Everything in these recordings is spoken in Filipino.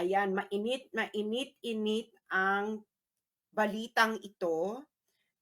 Ayan, mainit, mainit, init ang balitang ito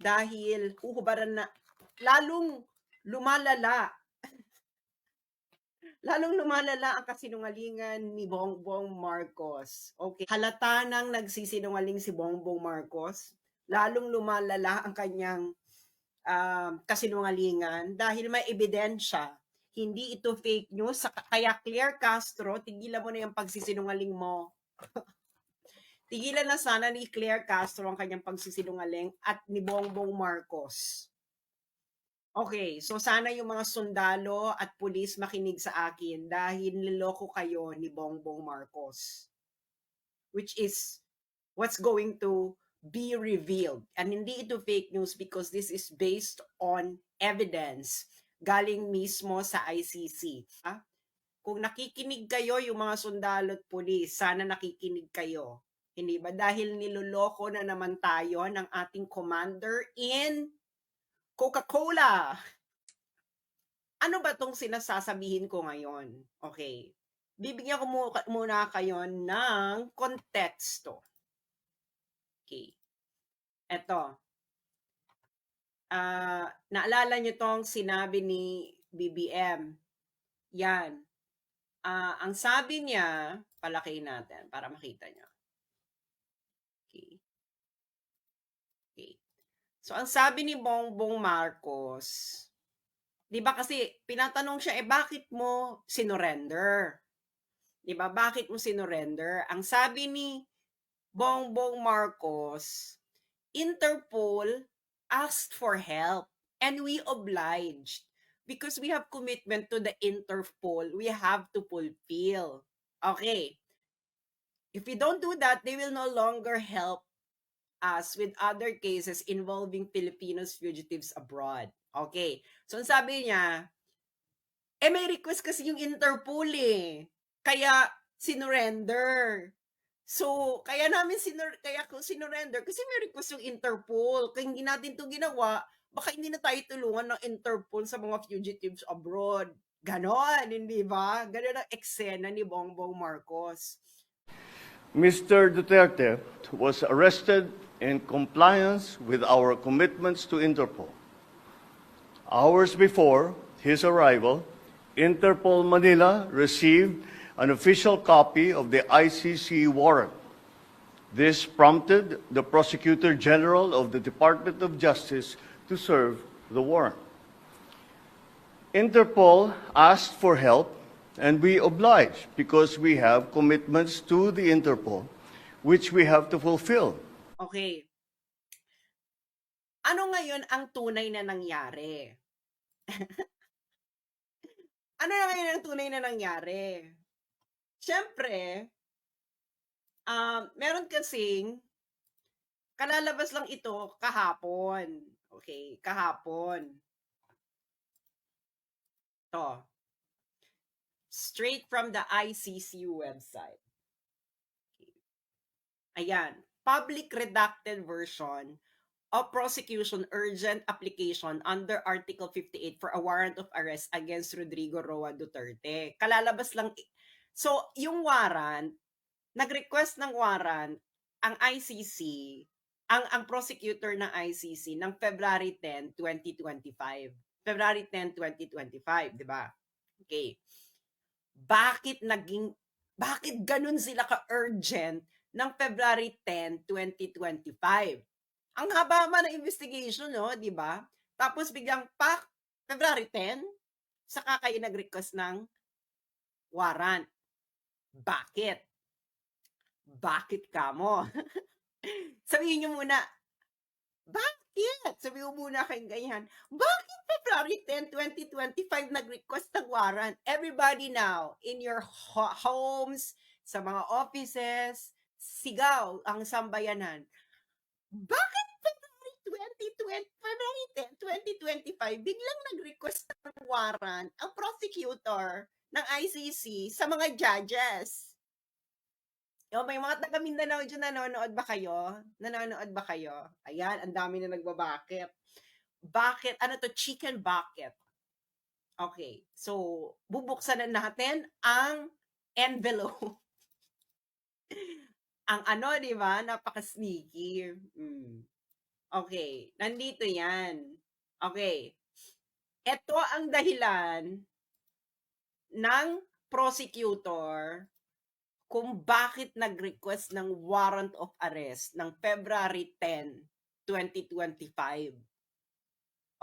dahil huhubaran na lalong lumalala lalong lumalala ang kasinungalingan ni Bongbong Marcos. Okay, halata nang nagsisinungaling si Bongbong Marcos, lalong lumalala ang kanyang um, kasinungalingan dahil may ebidensya. Hindi ito fake news. Kaya Claire Castro, tigilan mo na yung pagsisinungaling mo. tigilan na sana ni Claire Castro ang kanyang pagsisinungaling at ni Bongbong Marcos. Okay, so sana yung mga sundalo at pulis makinig sa akin dahil niloko kayo ni Bongbong Marcos. Which is what's going to be revealed. And hindi ito fake news because this is based on evidence galing mismo sa ICC. Ha? Kung nakikinig kayo, yung mga sundalo at pulis, sana nakikinig kayo. Hindi ba? Dahil niloloko na naman tayo ng ating commander in Coca-Cola. Ano ba tong sinasasabihin ko ngayon? Okay. Bibigyan ko mu- muna kayo ng konteksto. Okay. Eto. Ah, naalala niyo tong sinabi ni BBM. Yan. Ah, ang sabi niya, palaki natin para makita niyo. Okay. Okay. So, ang sabi ni Bongbong Marcos, di ba kasi pinatanong siya, eh bakit mo sinurrender? Di ba? Bakit mo sinurrender? Ang sabi ni Bongbong Marcos, Interpol asked for help and we obliged because we have commitment to the Interpol. We have to fulfill. Okay. If we don't do that, they will no longer help us with other cases involving Filipinos fugitives abroad. Okay. So, ang sabi niya, eh may request kasi yung Interpol eh. Kaya sinurrender. So, kaya namin sinur kaya ko sinurrender kasi may request yung Interpol. Kaya hindi natin 'to ginawa, baka hindi na tayo tulungan ng Interpol sa mga fugitives abroad. Ganon, hindi ba? Ganon ang eksena ni Bongbong Marcos. Mr. Duterte was arrested in compliance with our commitments to Interpol. Hours before his arrival, Interpol Manila received an official copy of the ICC warrant. This prompted the Prosecutor General of the Department of Justice to serve the warrant. Interpol asked for help and we obliged because we have commitments to the Interpol which we have to fulfill. Okay. Ano ngayon ang tunay na nangyari? ano na ngayon ang tunay na nangyari? Siyempre, um, meron kasing, kalalabas lang ito kahapon. Okay, kahapon. To. Straight from the ICC website. Ayan, public redacted version of prosecution urgent application under Article 58 for a warrant of arrest against Rodrigo Roa Duterte. Kalalabas lang. So, yung warrant, nag-request ng warrant ang ICC, ang ang prosecutor ng ICC ng February 10, 2025. February 10, 2025, 'di ba? Okay. Bakit naging bakit ganun sila ka-urgent ng February 10, 2025. Ang haba man ng investigation, no, 'di ba? Tapos biglang pak February 10, saka kayo nag-request ng warrant. Bakit? Bakit ka mo? Sabihin niyo muna, bakit? Sabi mo muna kayong ganyan, bakit February 10, 2025 nag-request ng warrant? Everybody now, in your ho- homes, sa mga offices, sigaw ang sambayanan. Bakit February 2020, February 10, 2025, biglang nag-request ng warrant ang prosecutor ng ICC sa mga judges? O, may mga taga Mindanao dyan nanonood ba kayo? Nanonood ba kayo? Ayan, ang dami na nagbabakit. Bakit? Ano to? Chicken bucket. Okay. So, bubuksan na natin ang envelope. Ang ano, 'di ba, napaka-sneaky. Hmm. Okey, nandito 'yan. Okey. Eto ang dahilan ng prosecutor kung bakit nag-request ng warrant of arrest ng February 10, 2025.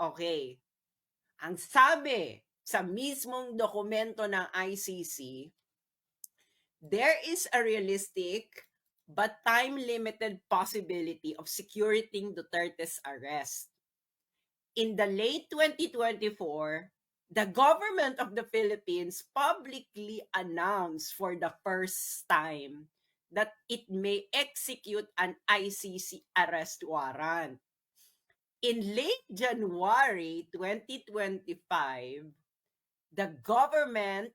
Okey. Ang sabi sa mismong dokumento ng ICC, there is a realistic but time-limited possibility of securing Duterte's arrest. In the late 2024, the government of the Philippines publicly announced for the first time that it may execute an ICC arrest warrant. In late January 2025, the government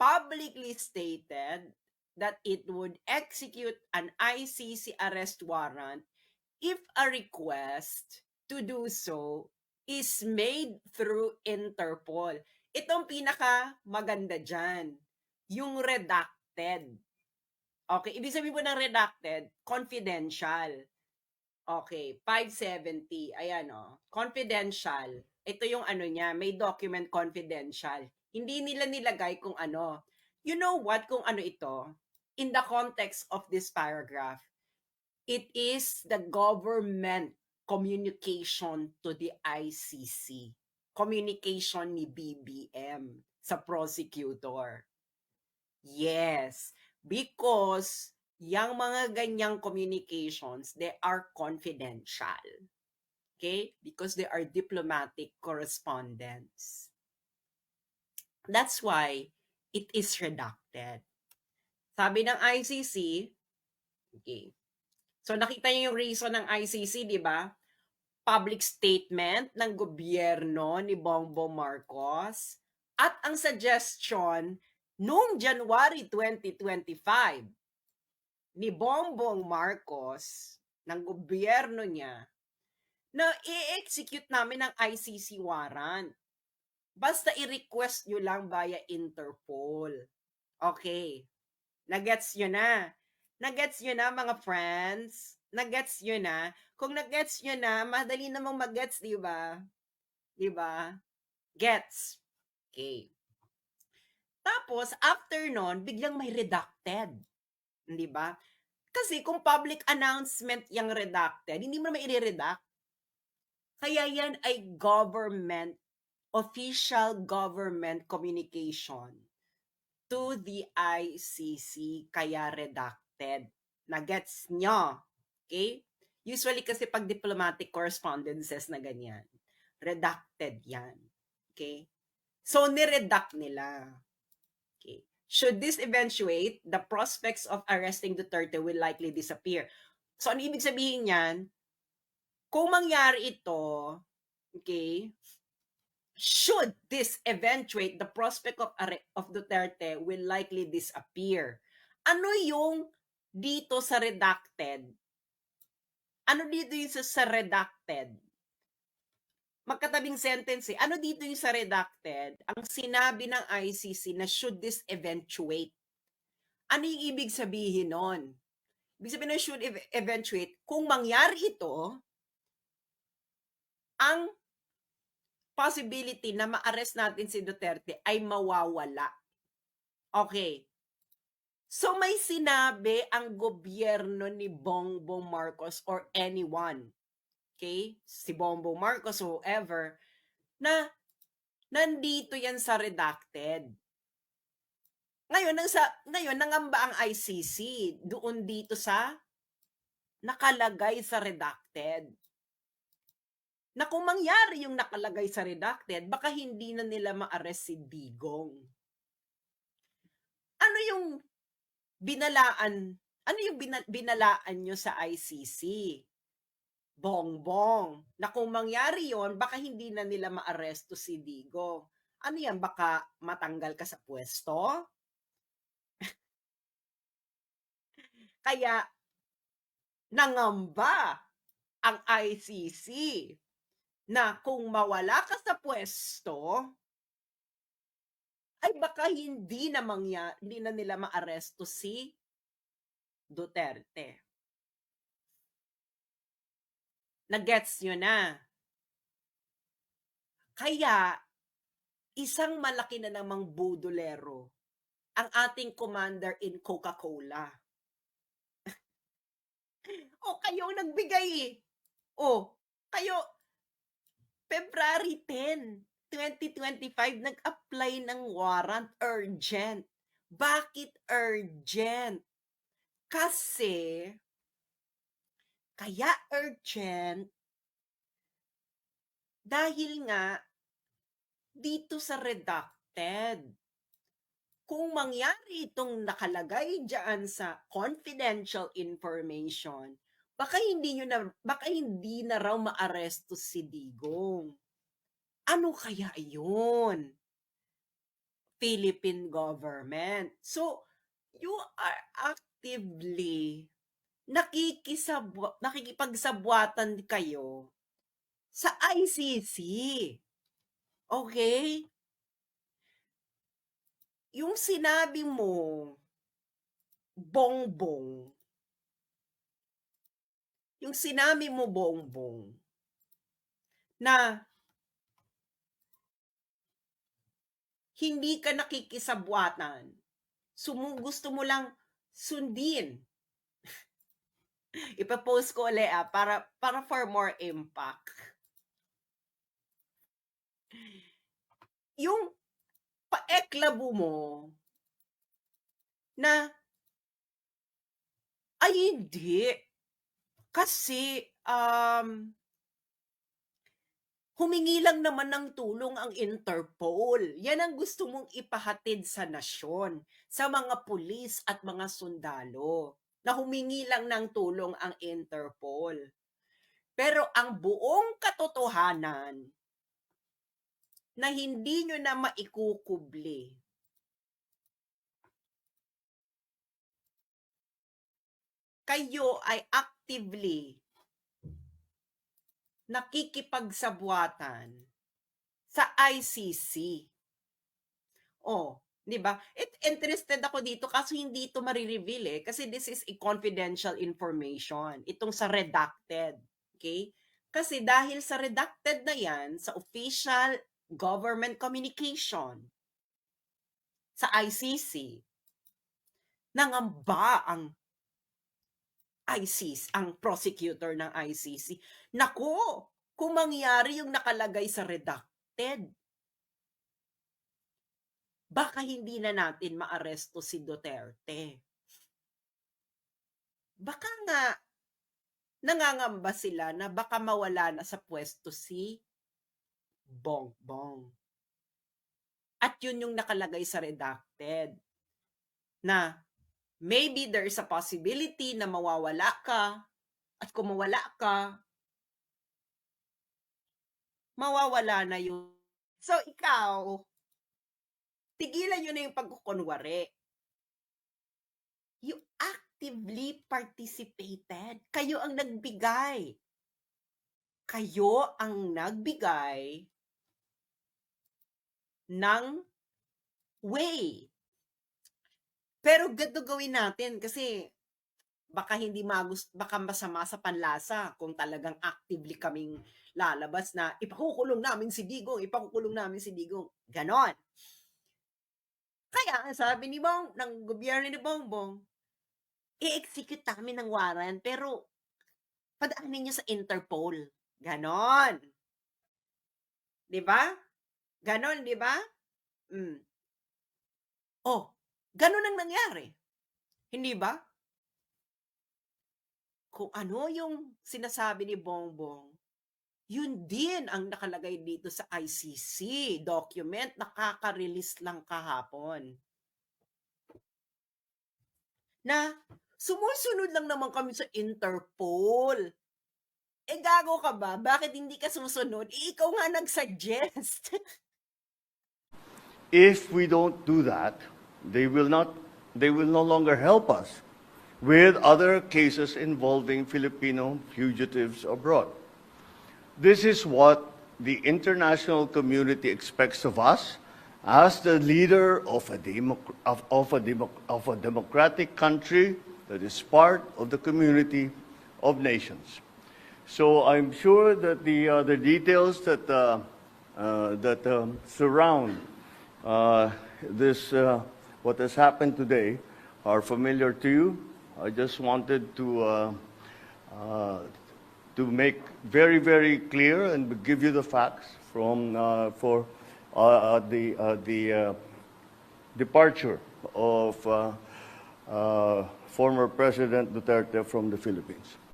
publicly stated that it would execute an ICC arrest warrant if a request to do so is made through Interpol. Itong pinaka maganda dyan, yung redacted. Okay, ibig sabihin po ng redacted, confidential. Okay, 570. Ayan o. Confidential. Ito yung ano niya, may document confidential. Hindi nila nilagay kung ano. You know what? Kung ano ito? In the context of this paragraph, it is the government communication to the ICC. Communication ni BBM sa prosecutor. Yes, because yung mga ganyang communications, they are confidential. Okay? Because they are diplomatic correspondence. That's why it is redacted. Sabi ng ICC, okay. So nakita niyo yung reason ng ICC, di ba? Public statement ng gobyerno ni Bongbong Marcos at ang suggestion noong January 2025 ni Bongbong Marcos ng gobyerno niya na i-execute namin ang ICC warrant. Basta i-request nyo lang via Interpol. Okay. Nagets nyo na. Nagets nyo na mga friends. Nagets nyo na. Kung nagets nyo na, madali namang magets, di ba? Di ba? Gets. Okay. Tapos, after nun, biglang may redacted. Di ba? Kasi kung public announcement yung redacted, hindi mo naman i-redact. Kaya yan ay government, official government communication to the ICC, kaya redacted. Nagets nyo? Okay? Usually kasi pag diplomatic correspondences na ganyan, redacted yan. Okay? So, niredact nila. Okay. Should this eventuate, the prospects of arresting Duterte will likely disappear. So, ano ibig sabihin yan? Kung mangyari ito, okay, should this eventuate, the prospect of, of Duterte will likely disappear. Ano yung dito sa redacted? Ano dito yung sa, sa redacted? Magkatabing sentence eh. Ano dito yung sa redacted? Ang sinabi ng ICC na should this eventuate. Ano yung ibig sabihin nun? Ibig sabihin ng should ev- eventuate, kung mangyari ito, ang possibility na ma-arrest natin si Duterte ay mawawala. Okay. So may sinabi ang gobyerno ni Bongbong Marcos or anyone, okay, si Bongbong Marcos whoever, na nandito yan sa redacted. Ngayon, nang sa, ngayon, nangamba ang ICC doon dito sa nakalagay sa redacted na kung mangyari yung nakalagay sa redacted, baka hindi na nila ma-arrest si Digong. Ano yung binalaan, ano yung bina- binalaan nyo sa ICC? Bongbong. Na kung mangyari yon baka hindi na nila ma-arresto si Digong. Ano yan, baka matanggal ka sa pwesto? Kaya, nangamba ang ICC na kung mawala ka sa pwesto, ay baka hindi na mangya, hindi na nila maaresto si Duterte. Nagets nyo na. Kaya, isang malaki na namang budolero ang ating commander in Coca-Cola. o, kayo nagbigay eh. O, kayo, February 10, 2025, nag-apply ng warrant urgent. Bakit urgent? Kasi, kaya urgent, dahil nga, dito sa redacted, kung mangyari itong nakalagay dyan sa confidential information, baka hindi nyo na, baka hindi na raw maaresto si Digong. Ano kaya yun? Philippine government. So, you are actively nakikisabwa, nakikipagsabwatan kayo sa ICC. Okay? Yung sinabi mo, bongbong, yung sinabi mo, bongbong, na hindi ka nakikisabwatan, sumu gusto mo lang sundin. Ipapost ko ulit ah, para, para for more impact. Yung paeklabo mo na ay hindi. Kasi um, humingi lang naman ng tulong ang Interpol. Yan ang gusto mong ipahatid sa nasyon, sa mga pulis at mga sundalo, na humingi lang ng tulong ang Interpol. Pero ang buong katotohanan na hindi nyo na maikukubli, kayo ay actively nakikipagsabwatan sa ICC. Oh, 'di ba? It interested ako dito kasi hindi ito marireveal eh kasi this is a confidential information. Itong sa redacted, okay? Kasi dahil sa redacted na 'yan sa official government communication sa ICC nangamba ang ICC, ang prosecutor ng ICC. Nako, kung mangyari yung nakalagay sa redacted, baka hindi na natin maaresto si Duterte. Baka nga, nangangamba sila na baka mawala na sa pwesto si Bongbong. At yun yung nakalagay sa redacted na maybe there's a possibility na mawawala ka at kung mawala ka, mawawala na yung... So, ikaw, tigilan nyo na yung pagkukunwari. You actively participated. Kayo ang nagbigay. Kayo ang nagbigay ng way. Pero ganito gawin natin kasi baka hindi magust baka masama sa panlasa kung talagang actively kaming lalabas na ipakukulong namin si Digong, ipakukulong namin si Digong. Ganon. Kaya sabi ni Bong, ng gobyerno ni Bongbong, i-execute namin ng warrant pero padaanin niyo sa Interpol. Ganon. 'Di ba? Ganon, 'di ba? Mm. Oh, ganon ang nangyari. Hindi ba? Kung ano yung sinasabi ni Bongbong, yun din ang nakalagay dito sa ICC document, nakaka-release lang kahapon. Na sumusunod lang naman kami sa Interpol. Eh gago ka ba? Bakit hindi ka susunod? Eh, ikaw nga nag-suggest. If we don't do that, they will not they will no longer help us with other cases involving Filipino fugitives abroad. This is what the international community expects of us as the leader of a, of, of a, of a democratic country that is part of the community of nations. So I'm sure that the, uh, the details that, uh, uh, that um, surround uh, this, uh, what has happened today, are familiar to you. I just wanted to, uh, uh, to make very, very clear and give you the facts from, uh, for uh, uh, the, uh, the departure of former President Duterte from the Philippines.